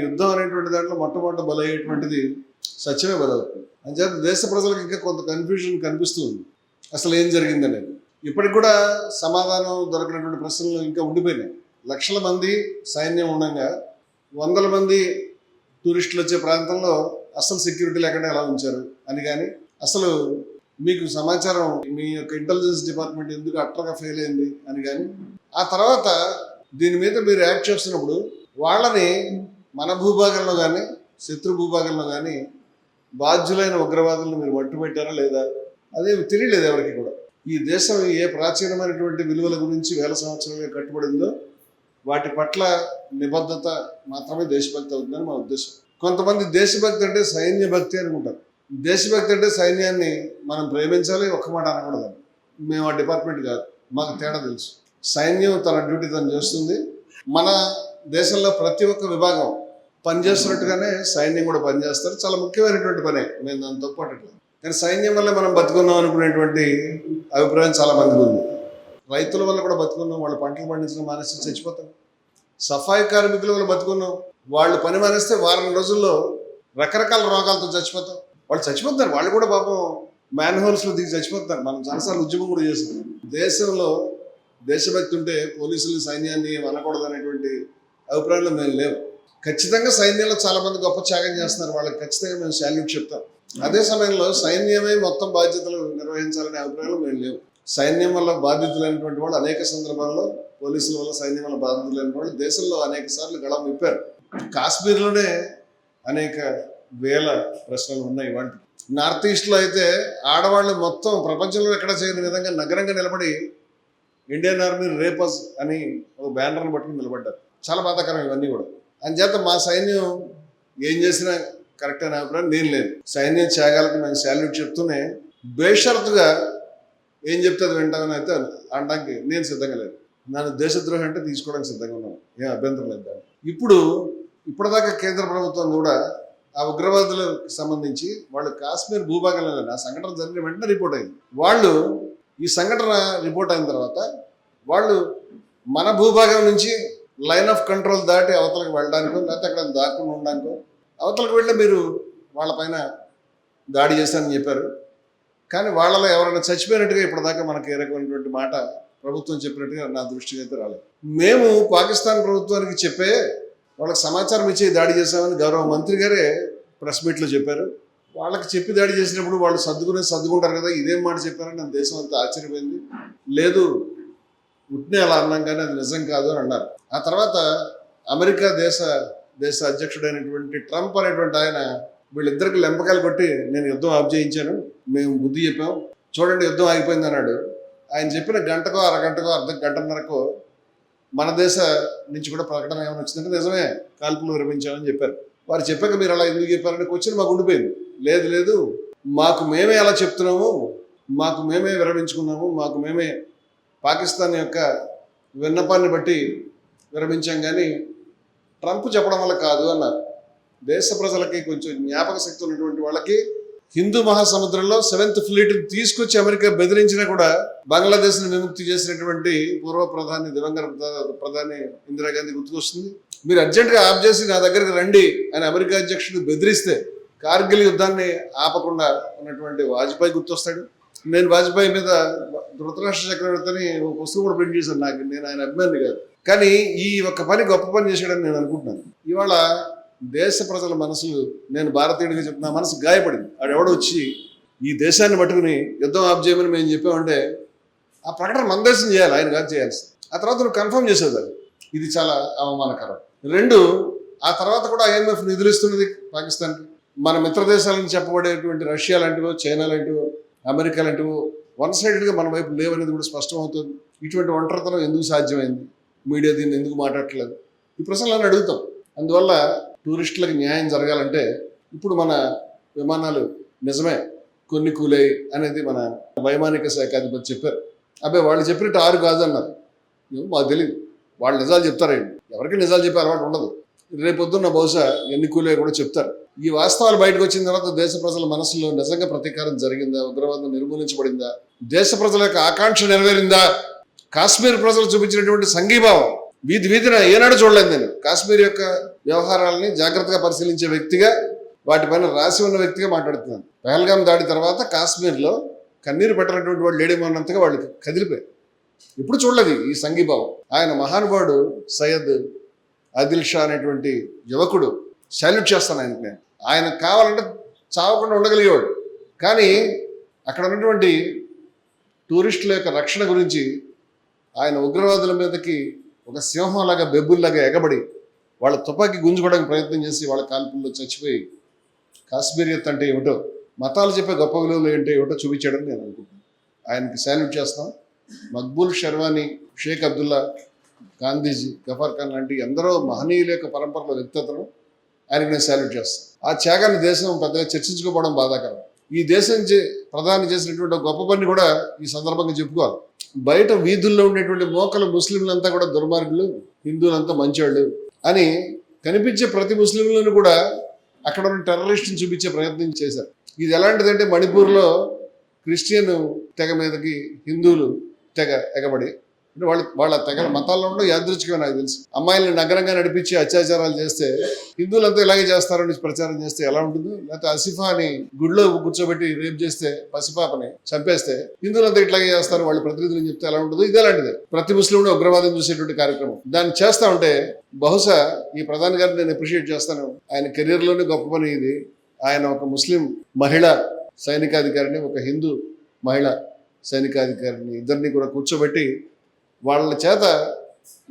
యుద్ధం అనేటువంటి దాంట్లో మొట్టమొదటి బలయ్యేటువంటిది సత్యమే బలవుతుంది అంచేత దేశ ప్రజలకు ఇంకా కొంత కన్ఫ్యూజన్ కనిపిస్తుంది అసలు ఏం జరిగిందనేది ఇప్పటికి కూడా సమాధానం దొరకనటువంటి ప్రశ్నలు ఇంకా ఉండిపోయినాయి. లక్షల మంది సైన్యం ఉండగా వందల మంది టూరిస్టులు వచ్చే ప్రాంతంలో అసలు సెక్యూరిటీ లేకుండా ఎలా ఉంచారు అని కానీ అసలు మీకు సమాచారం మీ యొక్క ఇంటెలిజెన్స్ డిపార్ట్మెంట్ ఎందుకు అట్రగా ఫెయిల్ అయింది అని కానీ ఆ తర్వాత దీని మీద మీరు యాక్ట్ చేస్తున్నప్పుడు వాళ్ళని మన భూభాగంలో కానీ శత్రు భూభాగంలో కానీ బాధ్యులైన ఉగ్రవాదులను మీరు మట్టుపెట్టారా లేదా? అదే తెలియలేదు ఎవరికి కూడా. ఈ దేశం ఏ ప్రాచీనమైనటువంటి విలువల గురించి వేల సంవత్సరాలుగా కట్టుబడిందో వాటి పట్ల నిబద్ధత మాత్రమే దేశభక్తి అవుతుందని మా ఉద్దేశం. కొంతమంది దేశభక్తి అంటే సైన్య భక్తి అనుకుంటారు. దేశభక్తి అంటే సైన్యాన్ని మనం ప్రేమించాలి ఒక్క మాట అనకూడదు. మేము ఆ డిపార్ట్మెంట్ కాదు. మాకు తేడా తెలుసు. సైన్యం తన డ్యూటీ తను చేస్తుంది. మన దేశంలో ప్రతి ఒక్క విభాగం పనిచేస్తున్నట్టుగానే సైన్యం కూడా పనిచేస్తారు. చాలా ముఖ్యమైనటువంటి పనే. నేను దాన్ని తప్పట్లేదు కానీ సైన్యం వల్ల మనం బతుకున్నాం అనుకునేటువంటి అభిప్రాయం చాలా మందికి ఉంది. రైతుల వల్ల కూడా బతుకున్నాం. వాళ్ళు పంటలు పండించడం మానేసి చచ్చిపోతాం. సఫాయి కార్మికుల వల్ల బతుకున్నాం. వాళ్ళు పని మానేస్తే వారం రోజుల్లో రకరకాల రోగాలతో చచ్చిపోతాం. వాళ్ళు చచ్చిపోతారు. వాళ్ళు కూడా పాపం మ్యాన్ హోల్స్లో దిగి చచ్చిపోతారు. మనం చాలాసార్లు ఉద్యమం కూడా చేస్తాం దేశంలో దేశభక్తి ఉంటే పోలీసులు సైన్యాన్ని అనకూడదు అనేటువంటి అభిప్రాయంలో మేము లేవు ఖచ్చితంగా సైన్యంలో చాలా మంది గొప్ప త్యాగం చేస్తున్నారు. వాళ్ళకి ఖచ్చితంగా మేము శాల్యూట్ చెప్తాం. అదే సమయంలో సైన్యమే మొత్తం బాధ్యతలు నిర్వహించాలనే అభిప్రాయాలు మేము లేవు. సైన్యం వల్ల బాధితులైనటువంటి వాళ్ళు అనేక సందర్భాల్లో పోలీసుల వల్ల సైన్యం వల్ల బాధితులైన వాళ్ళు దేశంలో అనేక సార్లు గళం విప్పారు. కాశ్మీర్లోనే అనేక వేల ప్రశ్నలు ఉన్నాయి వాటి నార్త్ ఈస్ట్లో అయితే ఆడవాళ్ళు మొత్తం ప్రపంచంలో ఎక్కడ చేయని విధంగా నగరంగా నిలబడి ఇండియన్ ఆర్మీ రేపస్ అని ఒక బ్యానర్ని పట్టుకుని నిలబడ్డారు. చాలా బాధాకరం ఇవన్నీ కూడా. అంచేత మా సైన్యం ఏం చేసినా కరెక్ట్ అనే అభిప్రాయం నేను లేదు సైన్యం త్యాగాలకు మేము శాల్యూట్ చెప్తూనే బేషరతుగా ఏం చెప్తే అది వింటామని అయితే అనడానికి నేను సిద్ధంగా లేదు నన్ను దేశద్రోహం అంటే తీసుకోవడానికి సిద్ధంగా ఉన్నాను. ఏం అభ్యంతరం లేదు ఇప్పుడు ఇప్పటిదాకా కేంద్ర ప్రభుత్వం కూడా ఆ ఉగ్రవాదులకు సంబంధించి వాళ్ళు కాశ్మీర్ భూభాగంలో ఆ సంఘటన జరిగిన వెంటనే రిపోర్ట్ అయింది. వాళ్ళు ఈ సంఘటన రిపోర్ట్ అయిన తర్వాత వాళ్ళు మన భూభాగం నుంచి లైన్ ఆఫ్ కంట్రోల్ దాటి అవతలకు వెళ్ళడానికో లేకపోతే అక్కడ దాక్కుని ఉండడానికో అవతలకు వెళ్ళి మీరు వాళ్ళపైన దాడి చేశారని చెప్పారు. కానీ వాళ్ళలో ఎవరైనా చచ్చిపోయినట్టుగా ఇప్పటిదాకా మనకి ఏ రకమైనటువంటి మాట ప్రభుత్వం చెప్పినట్టుగా నా దృష్టికి అయితే రాలేదు. మేము పాకిస్తాన్ ప్రభుత్వానికి చెప్పే వాళ్ళకి సమాచారం ఇచ్చి దాడి చేశామని గౌరవ మంత్రి గారే ప్రెస్ మీట్లో చెప్పారు. వాళ్ళకి చెప్పి దాడి చేసినప్పుడు వాళ్ళు సర్దుకునే సర్దుకుంటారు కదా ఇదేం మాట చెప్పారని నా దేశం అంతా ఆశ్చర్యపోయింది. లేదు ఉట్నే అలా అన్నాం కానీ అది నిజం కాదు అని అన్నారు. ఆ తర్వాత అమెరికా దేశ దేశ అధ్యక్షుడైనటువంటి ట్రంప్ అనేటువంటి ఆయన వీళ్ళిద్దరికి లెంపకాయలు కొట్టి నేను యుద్ధం ఆఫ్ చేయించాను మేము బుద్ధి చెప్పాం చూడండి యుద్ధం ఆగిపోయింది అన్నాడు. ఆయన చెప్పిన గంటకో అరగంటకో అర్ధ గంటన్నరకో మన దేశ నుంచి కూడా ప్రకటన ఏమైనా వచ్చిందంటే నిజమే కాల్పులు విరమించామని చెప్పారు. వారు చెప్పాక మీరు అలా ఎందుకు చెప్పారని క్వశ్చన్ మాకు ఉండిపోయింది. లేదు లేదు మాకు మేమే అలా చెప్తున్నాము మాకు మేమే విరమించుకున్నాము మాకు మేమే పాకిస్తాన్ యొక్క విన్నపాన్ని బట్టి విరమించాం కానీ ట్రంప్ చెప్పడం వల్ల కాదు అన్నారు. దేశ ప్రజలకి కొంచెం జ్ఞాపక శక్తి ఉన్నటువంటి వాళ్ళకి హిందూ మహాసముద్రంలో సెవెంత్ ఫ్లీట్ తీసుకొచ్చి అమెరికా బెదిరించినా కూడా బంగ్లాదేశ్ని విముక్తి చేసినటువంటి పూర్వ ప్రధాని దివంగత ప్రధాని ఇందిరాగాంధీ గుర్తుకొస్తుంది. మీరు అర్జెంటుగా ఆఫ్ చేసి నా దగ్గరికి రండి అని అమెరికా అధ్యక్షుడు బెదిరిస్తే కార్గిల్ యుద్ధాన్ని ఆపకుండా ఉన్నటువంటి వాజ్పేయి గుర్తొస్తాడు. నేను వాజ్పేయి మీద ధృతరాష్ట్ర చక్రవర్తిని ఒక పుస్తకం కూడా ప్రింట్ చేశాను నాకు. నేను ఆయన అభిమాని కాదు. కానీ ఈ ఒక్క పని గొప్ప పని చేశాడని నేను అనుకుంటున్నాను. ఇవాళ దేశ ప్రజల మనసులు నేను భారతీయుడిగా చెప్పిన మనసు గాయపడింది. ఆడెవడో వచ్చి ఈ దేశాన్ని పట్టుకుని యుద్ధం ఆఫ్ చేయమని మేము చెప్పామంటే ఆ ప్రకటన మన దేశం చేయాలి ఆయన కాదు చేయాల్సి ఆ తర్వాత నువ్వు కన్ఫర్మ్ చేసేది అది ఇది చాలా అవమానకరం. రెండు ఆ తర్వాత కూడా ఐఎంఎఫ్ నిధులు ఇస్తున్నది పాకిస్తాన్కి. మన మిత్ర దేశాలను చెప్పబడేటువంటి రష్యా లాంటివో చైనా లాంటివో అమెరికా లాంటివి వన్ సైడెడ్గా మన వైపు లేవనేది కూడా స్పష్టమవుతుంది. ఇటువంటి ఒంటరితనం ఎందుకు సాధ్యమైంది? మీడియా దీన్ని ఎందుకు మాట్లాడట్లేదు? ఈ ప్రశ్నలను అడుగుతాం. అందువల్ల టూరిస్టులకు న్యాయం జరగాలంటే ఇప్పుడు మన విమానాలు నిజమే కొన్ని కూలాయి అనేది మన వైమానిక శాఖ అధిపతి చెప్పారు. అబ్బాయి వాళ్ళు చెప్పినట్టు ఆరు కాదు అన్నారు. ఏమో మాకు తెలియదు వాళ్ళు నిజాలు చెప్తారండి ఎవరికి నిజాలు చెప్పే అలవాటు ఉండదు. రేపొద్దున్న బహుశా ఎన్నికలే కూడా చెప్తారు. ఈ వాస్తవాలు బయటకు వచ్చిన తర్వాత దేశ ప్రజల మనసులో నిజంగా ప్రతీకారం జరిగిందా? ఉగ్రవాదం నిర్మూలించబడిందా? దేశ ప్రజల యొక్క ఆకాంక్ష నెరవేరిందా? కాశ్మీర్ ప్రజలు చూపించినటువంటి సంఘీభావం వీధి వీధిన ఏనాడు చూడలేదు నేను. కాశ్మీర్ యొక్క వ్యవహారాలని జాగ్రత్తగా పరిశీలించే వ్యక్తిగా వాటిపైన రాసి ఉన్న వ్యక్తిగా మాట్లాడుతున్నాను. పహల్గాం దాడి తర్వాత కాశ్మీర్లో కన్నీరు పెట్టినటువంటి వాళ్ళు లేడేమన్నంతగా వాళ్ళు కదిలిపోయారు. ఇప్పుడు చూడలేదు ఈ సంఘీభావం. ఆయన మహానుభావుడు సయ్యద్ ఆదిల్ షా అనేటువంటి యువకుడు సాల్యూట్ చేస్తాను ఆయనకి నేను. ఆయన కావాలంటే చావకుండా ఉండగలిగేవాడు. కానీ అక్కడ ఉన్నటువంటి టూరిస్టుల యొక్క రక్షణ గురించి ఆయన ఉగ్రవాదుల మీదకి ఒక సింహంలాగా బెబ్బుల్లాగా ఎగబడి వాళ్ళ తుపాకీ గుంజుకోవడానికి ప్రయత్నం చేసి వాళ్ళ కాల్పుల్లో చచ్చిపోయి కాశ్మీరియత్ అంటే ఏమిటో మతాలు చెప్పే గొప్ప విలువలు ఏంటో ఏమిటో చూపించాడని నేను అనుకుంటున్నాను. ఆయనకి సాల్యూట్ చేస్తాం. మక్బూల్ షర్వానీ షేక్ అబ్దుల్లా గాంధీజీ గఫర్ ఖాన్ లాంటి ఎందరో మహనీయుల యొక్క పరంపరలో వ్యక్తతను ఆయనకి నేను సాల్యూట్ చేస్తాను ఆ త్యాగాన్ని దేశం పెద్దగా చర్చించుకోవడం బాధాకరం. ఈ దేశం ప్రధాని చేసినటువంటి గొప్ప పని కూడా ఈ సందర్భంగా చెప్పుకోవాలి. బయట వీధుల్లో ఉండేటువంటి మోకలు ముస్లింలంతా కూడా దుర్మార్గులు హిందువులంతా మంచివాళ్ళు అని కనిపించే ప్రతి ముస్లింలను కూడా అక్కడ ఉన్న టెర్రరిస్ట్ని చూపించే ప్రయత్నం చేశారు. ఇది ఎలాంటిదంటే మణిపూర్లో క్రిస్టియన్ తెగ మీదకి హిందువులు తెగ ఎగబడి వాళ్ళ వాళ్ళ తగిన మతాల్లో ఉండడం యాదృచ్ఛికమే నాకు తెలుసు. అమ్మాయిల్ని నగరంగా నడిపించి అత్యాచారాలు చేస్తే హిందువులంతా ఇలాగే చేస్తారని ప్రచారం చేస్తే ఎలా ఉంటుంది? లేకపోతే అసిఫా అని గుడిలో కూర్చోబెట్టి రేప్ చేస్తే పసిపాపని చంపేస్తే హిందువులంతా ఇట్లాగే చేస్తారు వాళ్ళ ప్రతినిధులు చెప్తే ఎలా ఉంటుంది ఇదే లాంటిదే. ప్రతి ముస్లింను ఉగ్రవాదం చూసేటువంటి కార్యక్రమం. దాన్ని చేస్తా ఉంటే బహుశా ఈ ప్రధాని గారిని నేను అప్రిషియేట్ చేస్తాను. ఆయన కెరీర్లోనే గొప్ప పని ఇది. ఆయన ఒక ముస్లిం మహిళ సైనికాధికారిని ఒక హిందూ మహిళ సైనికాధికారిని ఇద్దరిని కూడా కూర్చోబెట్టి వాళ్ళ చేత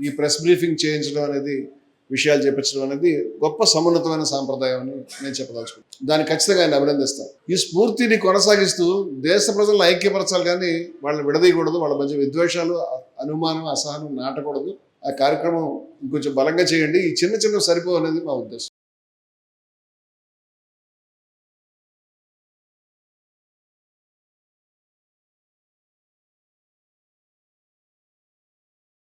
ఈ ప్రెస్ బ్రీఫింగ్ చేయించడం అనేది విషయాలు చెప్పించడం అనేది గొప్ప సమున్నతమైన సాంప్రదాయం అని నేను చెప్పదలుచుకున్నాను దాన్ని ఖచ్చితంగా ఆయన అభినందిస్తాను ఈ స్ఫూర్తిని కొనసాగిస్తూ దేశ ప్రజలను ఐక్యపరచాలి కానీ వాళ్ళని విడదీయకూడదు. వాళ్ళ మధ్య విద్వేషాలు అనుమానం అసహనం నాటకూడదు. ఆ కార్యక్రమం ఇంకొంచెం బలంగా చేయండి. ఈ చిన్న చిన్న సరిపో అనేది మా ఉద్దేశం.